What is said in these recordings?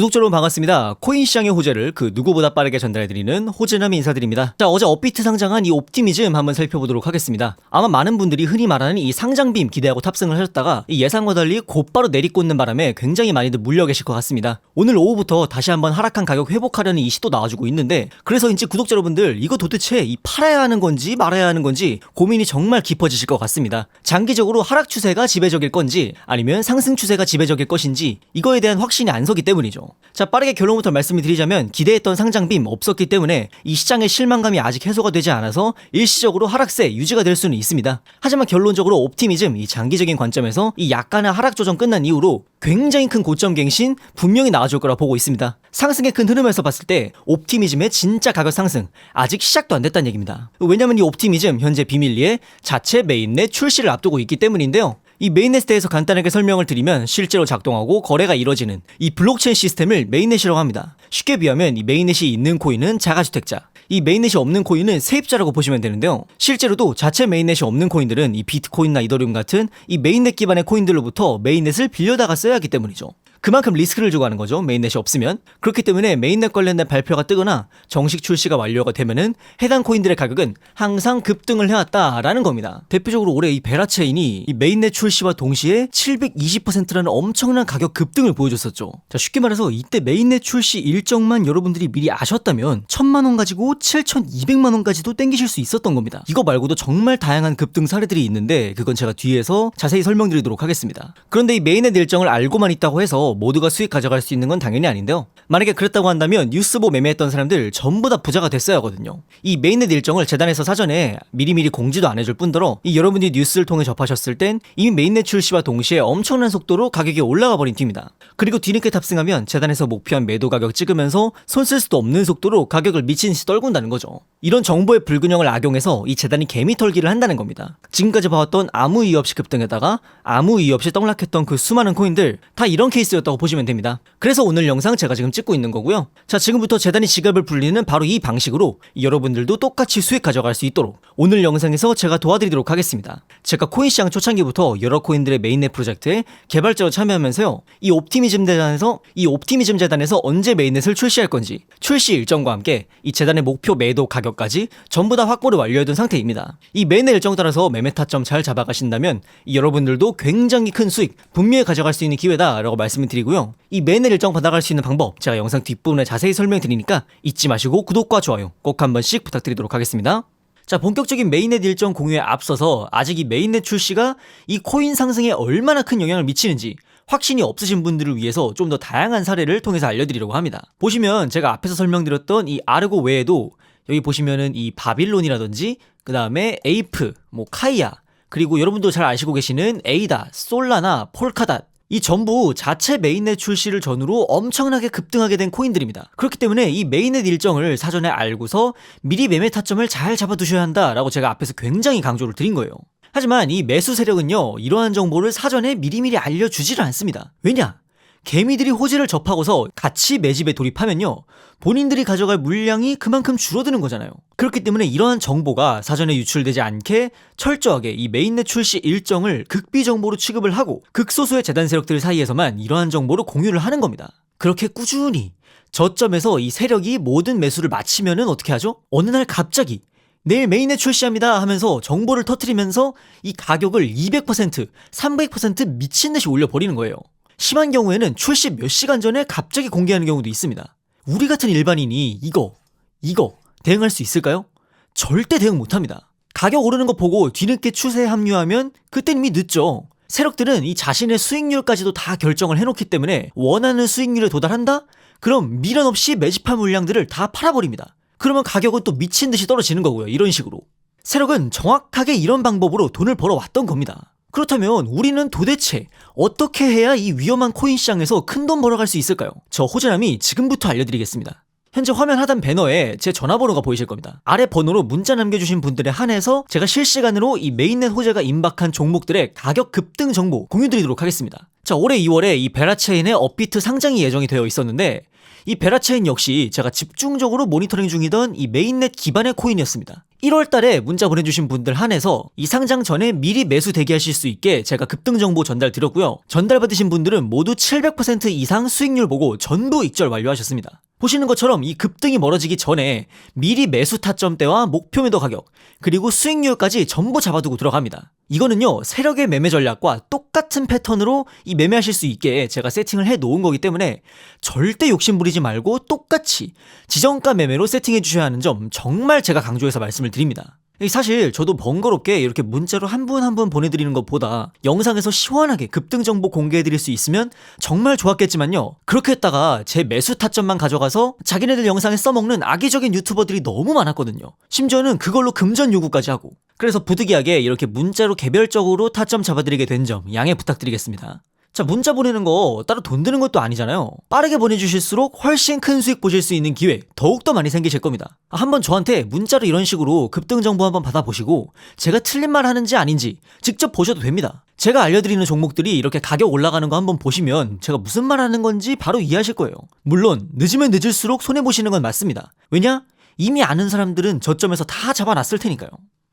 구독자 여러분 반갑습니다. 코인 시장의 호재를 그 누구보다 빠르게 전달해드리는 호재남이 인사드립니다. 자, 어제 업비트 상장한 이 옵티미즘 한번 살펴보도록 하겠습니다. 아마 많은 분들이 흔히 말하는 이 상장빔 기대하고 탑승을 하셨다가 이 예상과 달리 곧바로 내리꽂는 바람에 굉장히 많이들 물려 계실 것 같습니다. 오늘 오후부터 다시 한번 하락한 가격 회복하려는 이 시도 나와주고 있는데 그래서인지 구독자 여러분들 이거 도대체 이 팔아야 하는 건지 말아야 하는 건지 고민이 정말 깊어지실 것 같습니다. 장기적으로 하락 추세가 지배적일 건지 아니면 상승 추세가 지배적일 것인지 이거에 대한 확신이 안 서기 때문이죠. 자 빠르게 결론부터 말씀을 드리자면 기대했던 상장빔 없었기 때문에 이 시장의 실망감이 아직 해소가 되지 않아서 일시적으로 하락세 유지가 될 수는 있습니다. 하지만 결론적으로 옵티미즘 이 장기적인 관점에서 이 약간의 하락 조정 끝난 이후로 굉장히 큰 고점 갱신 분명히 나와줄 거라 보고 있습니다. 상승의 큰 흐름에서 봤을 때 옵티미즘의 진짜 가격 상승 아직 시작도 안 됐다는 얘기입니다. 왜냐면 이 옵티미즘 현재 비밀리에 자체 메인넷 출시를 앞두고 있기 때문인데요. 이 메인넷에 대해서 간단하게 설명을 드리면 실제로 작동하고 거래가 이뤄지는 이 블록체인 시스템을 메인넷이라고 합니다. 쉽게 비하면 이 메인넷이 있는 코인은 자가주택자, 이 메인넷이 없는 코인은 세입자라고 보시면 되는데요. 실제로도 자체 메인넷이 없는 코인들은 이 비트코인이나 이더리움 같은 이 메인넷 기반의 코인들로부터 메인넷을 빌려다가 써야 하기 때문이죠. 그만큼 리스크를 주고 하는 거죠. 메인넷이 없으면. 그렇기 때문에 메인넷 관련된 발표가 뜨거나 정식 출시가 완료가 되면은 해당 코인들의 가격은 항상 급등을 해왔다라는 겁니다. 대표적으로 올해 이 베라체인이 이 메인넷 출시와 동시에 720%라는 엄청난 가격 급등을 보여줬었죠. 자, 쉽게 말해서 이때 메인넷 출시 일정만 여러분들이 미리 아셨다면 1000만 원 가지고 7200만 원까지도 땡기실 수 있었던 겁니다. 이거 말고도 정말 다양한 급등 사례들이 있는데 그건 제가 뒤에서 자세히 설명드리도록 하겠습니다. 그런데 이 메인넷 일정을 알고만 있다고 해서 모두가 수익 가져갈 수 있는 건 당연히 아닌데요. 만약에 그랬다고 한다면 뉴스보 매매했던 사람들 전부 다 부자가 됐어야 하거든요. 이 메인넷 일정을 재단에서 사전에 미리미리 공지도 안 해줄 뿐더러 이 여러분들이 뉴스를 통해 접하셨을 땐 이미 메인넷 출시와 동시에 엄청난 속도로 가격이 올라가 버린 팀이다. 그리고 뒤늦게 탑승하면 재단에서 목표한 매도 가격 찍으면서 손 쓸 수도 없는 속도로 가격을 미친 듯이 떨군다는 거죠. 이런 정보의 불균형을 악용해서 이 재단이 개미 털기를 한다는 겁니다. 지금까지 봐왔던 아무 이유 없이 급등했다가 아무 이유 없이 떡락했던 그 수많은 코인들 다 이런 케이스였 다고 보시면 됩니다. 그래서 오늘 영상 제가 지금 찍고 있는 거고요. 자, 지금부터 재단이 지갑을 불리는 바로 이 방식으로 여러분들도 똑같이 수익 가져갈 수 있도록 오늘 영상에서 제가 도와드리도록 하겠습니다. 제가 코인 시장 초창기부터 여러 코인들의 메인넷 프로젝트에 개발자로 참여하면서요. 이 옵티미즘 재단에서 이 옵티미즘 재단에서 언제 메인넷을 출시할 건지 출시 일정과 함께 이 재단의 목표 매도 가격까지 전부 다 확보를 완료해둔 상태입니다. 이 메인넷 일정 따라서 매매 타점 잘 잡아가신다면 이 여러분들도 굉장히 큰 수익 분명히 가져갈 수 있는 기회다라고 말씀을 드리고요. 이 메인넷 일정 받아갈 수 있는 방법 제가 영상 뒷부분에 자세히 설명드리니까 잊지 마시고 구독과 좋아요 꼭 한 번씩 부탁드리도록 하겠습니다. 자, 본격적인 메인넷 일정 공유에 앞서서 아직 이 메인넷 출시가 이 코인 상승에 얼마나 큰 영향을 미치는지 확신이 없으신 분들을 위해서 좀 더 다양한 사례를 통해서 알려드리려고 합니다. 보시면 제가 앞에서 설명드렸던 이 아르고 외에도 여기 보시면은 이 바빌론이라든지 그 다음에 에이프, 뭐 카이아 그리고 여러분도 잘 아시고 계시는 에이다, 솔라나, 폴카닷 이 전부 자체 메인넷 출시를 전후로 엄청나게 급등하게 된 코인들입니다. 그렇기 때문에 이 메인넷 일정을 사전에 알고서 미리 매매 타점을 잘 잡아두셔야 한다라고 제가 앞에서 굉장히 강조를 드린 거예요. 하지만 이 매수 세력은요, 이러한 정보를 사전에 미리미리 알려주지를 않습니다. 왜냐? 개미들이 호재를 접하고서 같이 매집에 돌입하면요, 본인들이 가져갈 물량이 그만큼 줄어드는 거잖아요. 그렇기 때문에 이러한 정보가 사전에 유출되지 않게 철저하게 이 메인넷 출시 일정을 극비 정보로 취급을 하고 극소수의 재단 세력들 사이에서만 이러한 정보를 공유를 하는 겁니다. 그렇게 꾸준히 저점에서 이 세력이 모든 매수를 마치면은 어떻게 하죠? 어느 날 갑자기 내일 메인넷 출시합니다 하면서 정보를 터트리면서 이 가격을 200%, 300% 미친 듯이 올려버리는 거예요. 심한 경우에는 출시 몇 시간 전에 갑자기 공개하는 경우도 있습니다. 우리 같은 일반인이 이거, 이거 대응할 수 있을까요? 절대 대응 못 합니다. 가격 오르는 거 보고 뒤늦게 추세에 합류하면 그땐 이미 늦죠. 세력들은 이 자신의 수익률까지도 다 결정을 해놓기 때문에 원하는 수익률에 도달한다? 그럼 미련 없이 매집한 물량들을 다 팔아버립니다. 그러면 가격은 또 미친 듯이 떨어지는 거고요. 이런 식으로. 세력은 정확하게 이런 방법으로 돈을 벌어왔던 겁니다. 그렇다면 우리는 도대체 어떻게 해야 이 위험한 코인 시장에서 큰 돈 벌어갈 수 있을까요? 저 호재남이 지금부터 알려드리겠습니다. 현재 화면 하단 배너에 제 전화번호가 보이실 겁니다. 아래 번호로 문자 남겨주신 분들에 한해서 제가 실시간으로 이 메인넷 호재가 임박한 종목들의 가격 급등 정보 공유드리도록 하겠습니다. 자, 올해 2월에 이 베라체인의 업비트 상장이 예정이 되어 있었는데 이 베라체인 역시 제가 집중적으로 모니터링 중이던 이 메인넷 기반의 코인이었습니다. 1월 달에 문자 보내주신 분들 한해서 이 상장 전에 미리 매수 대기하실 수 있게 제가 급등 정보 전달 드렸고요. 전달받으신 분들은 모두 700% 이상 수익률 보고 전부 익절 완료하셨습니다. 보시는 것처럼 이 급등이 멀어지기 전에 미리 매수 타점대와 목표 매도 가격, 그리고 수익률까지 전부 잡아두고 들어갑니다. 이거는요, 세력의 매매 전략과 똑같은 패턴으로 이 매매하실 수 있게 제가 세팅을 해 놓은 거기 때문에 절대 욕심 부리지 말고 똑같이 지정가 매매로 세팅해 주셔야 하는 점 정말 제가 강조해서 말씀을 드립니다. 이 사실 저도 번거롭게 이렇게 문자로 한 분 한 분 보내드리는 것보다 영상에서 시원하게 급등 정보 공개해드릴 수 있으면 정말 좋았겠지만요. 그렇게 했다가 제 매수 타점만 가져가서 자기네들 영상에 써먹는 악의적인 유튜버들이 너무 많았거든요. 심지어는 그걸로 금전 요구까지 하고. 그래서 부득이하게 이렇게 문자로 개별적으로 타점 잡아드리게 된 점 양해 부탁드리겠습니다. 자, 문자 보내는 거 따로 돈 드는 것도 아니잖아요. 빠르게 보내주실수록 훨씬 큰 수익 보실 수 있는 기회 더욱더 많이 생기실 겁니다. 아, 한번 저한테 문자로 이런 식으로 급등 정보 한번 받아보시고 제가 틀린 말 하는지 아닌지 직접 보셔도 됩니다. 제가 알려드리는 종목들이 이렇게 가격 올라가는 거 한번 보시면 제가 무슨 말 하는 건지 바로 이해하실 거예요. 물론 늦으면 늦을수록 손해보시는 건 맞습니다. 왜냐? 이미 아는 사람들은 저점에서 다 잡아놨을 테니까요.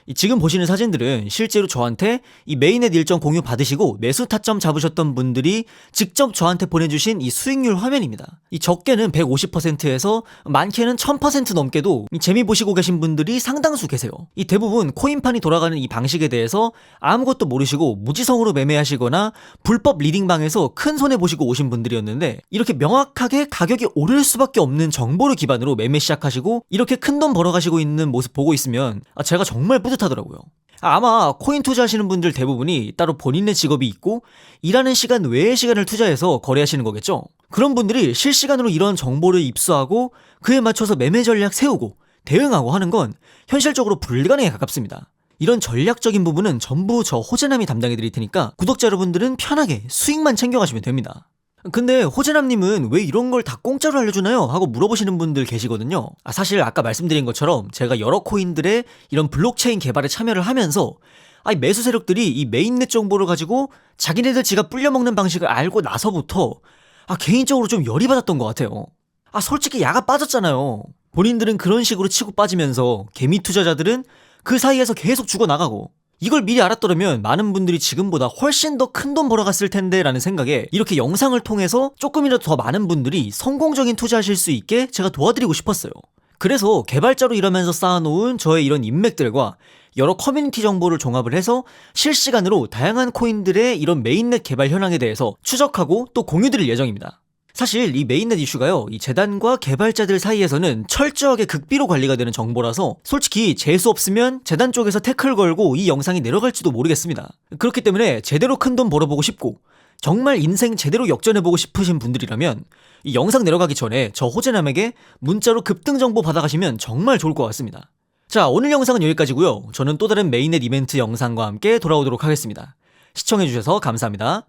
이 지금 보시는 사진들은 실제로 저한테 이 메인넷 일정 공유 받으시고 매수 타점 잡으셨던 분들이 직접 저한테 보내주신 이 수익률 화면입니다. 이 적게는 150%에서 많게는 1000% 넘게도 이 재미 보시고 계신 분들이 상당수 계세요. 이 대부분 코인판이 돌아가는 이 방식에 대해서 아무것도 모르시고 무지성으로 매매하시거나 불법 리딩방에서 큰 손해 보시고 오신 분들이었는데 이렇게 명확하게 가격이 오를 수밖에 없는 정보를 기반으로 매매 시작하시고 이렇게 큰 돈 벌어가시고 있는 모습 보고 있으면 아, 제가 정말 뿌듯 하더라고요. 아마 코인 투자하시는 분들 대부분이 따로 본인의 직업이 있고 일하는 시간 외의 시간을 투자해서 거래하시는 거겠죠. 그런 분들이 실시간으로 이런 정보를 입수하고 그에 맞춰서 매매 전략 세우고 대응하고 하는 건 현실적으로 불가능에 가깝습니다. 이런 전략적인 부분은 전부 저 호재남이 담당해 드릴 테니까 구독자 여러분들은 편하게 수익만 챙겨가시면 됩니다. 근데 호재남님은 왜 이런 걸 다 공짜로 알려주나요? 하고 물어보시는 분들 계시거든요. 아, 사실 아까 말씀드린 것처럼 제가 여러 코인들의 이런 블록체인 개발에 참여를 하면서 아, 매수 세력들이 이 메인넷 정보를 가지고 자기네들 지가 불려먹는 방식을 알고 나서부터 아, 개인적으로 좀 열이 받았던 것 같아요. 아, 솔직히 야가 빠졌잖아요. 본인들은 그런 식으로 치고 빠지면서 개미 투자자들은 그 사이에서 계속 죽어나가고 이걸 미리 알았더라면 많은 분들이 지금보다 훨씬 더 큰 돈 벌어갔을 텐데 라는 생각에 이렇게 영상을 통해서 조금이라도 더 많은 분들이 성공적인 투자하실 수 있게 제가 도와드리고 싶었어요. 그래서 개발자로 일하면서 쌓아놓은 저의 이런 인맥들과 여러 커뮤니티 정보를 종합을 해서 실시간으로 다양한 코인들의 이런 메인넷 개발 현황에 대해서 추적하고 또 공유 드릴 예정입니다. 사실 이 메인넷 이슈가요, 이 재단과 개발자들 사이에서는 철저하게 극비로 관리가 되는 정보라서 솔직히 재수 없으면 재단 쪽에서 태클 걸고 이 영상이 내려갈지도 모르겠습니다. 그렇기 때문에 제대로 큰 돈 벌어보고 싶고 정말 인생 제대로 역전해보고 싶으신 분들이라면 이 영상 내려가기 전에 저 호재남에게 문자로 급등 정보 받아가시면 정말 좋을 것 같습니다. 자, 오늘 영상은 여기까지고요. 저는 또 다른 메인넷 이벤트 영상과 함께 돌아오도록 하겠습니다. 시청해주셔서 감사합니다.